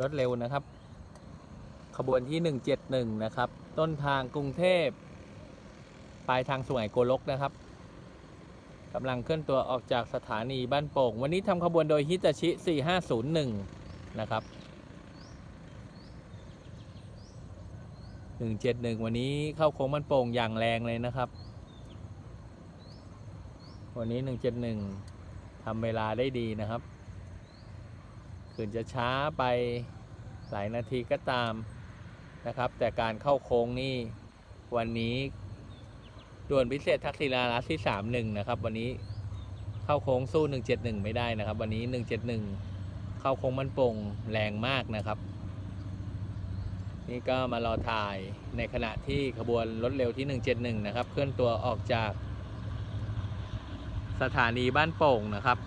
รถเร็วนะครับ ขบวนที่ 171 นะครับ ต้นทางกรุงเทพ ปลายทางสุไหงโกลกนะครับกำลังเคลื่อนตัวออกจากสถานีบ้านโป่ง วันนี้ทำขบวนโดยฮิตาชิ 4501 นะครับ 171 วันนี้เข้าโค้งบ้านโป่งอย่างแรงเลยนะครับ วันนี้ 171ทำเวลาได้ดีนะครับคืนจะช้าไป หลายนาทีก็ตามนะครับ แต่การเข้าโค้งนี่วันนี้ด่วนพิเศษทักษิณารัตที่31นะครับ วันนี้เข้าโค้งสู้171ไม่ได้นะครับ วันนี้171เข้าโค้งมันโป่งแรงมากนะครับ นี่ก็มารอถ่ายในขณะที่ขบวนรถเร็วที่171นะครับ เคลื่อนตัวออกจากสถานีบ้านโป่งนะครับ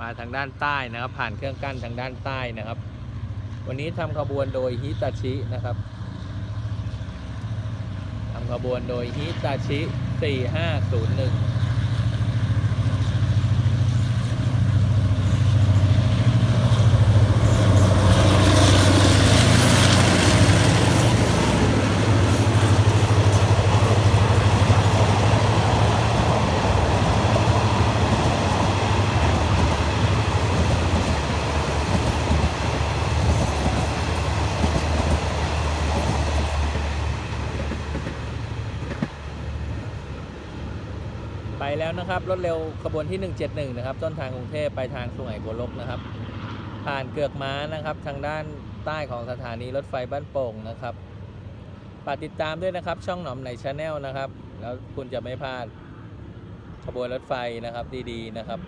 มาทางด้านใต้นะครับ ผ่านเครื่องกั้นทางด้านใต้นะครับ วันนี้ทำขบวนโดยฮิตาชินะครับทำขบวนโดยฮิตาชิ 4501 ไปแล้วนะครับรถเร็วขบวนที่ 171 นะครับ ต้นทางกรุงเทพไปทางสุไหงโกลกนะครับ ผ่านเกือกม้านะครับ ทางด้านใต้ของสถานีรถไฟบ้านโป่งนะครับฝากติดตามด้วยนะครับ ช่องหนอมในชาแนลนะครับ แล้วคุณจะไม่พลาดขบวนรถไฟนะครับดีๆนะครับ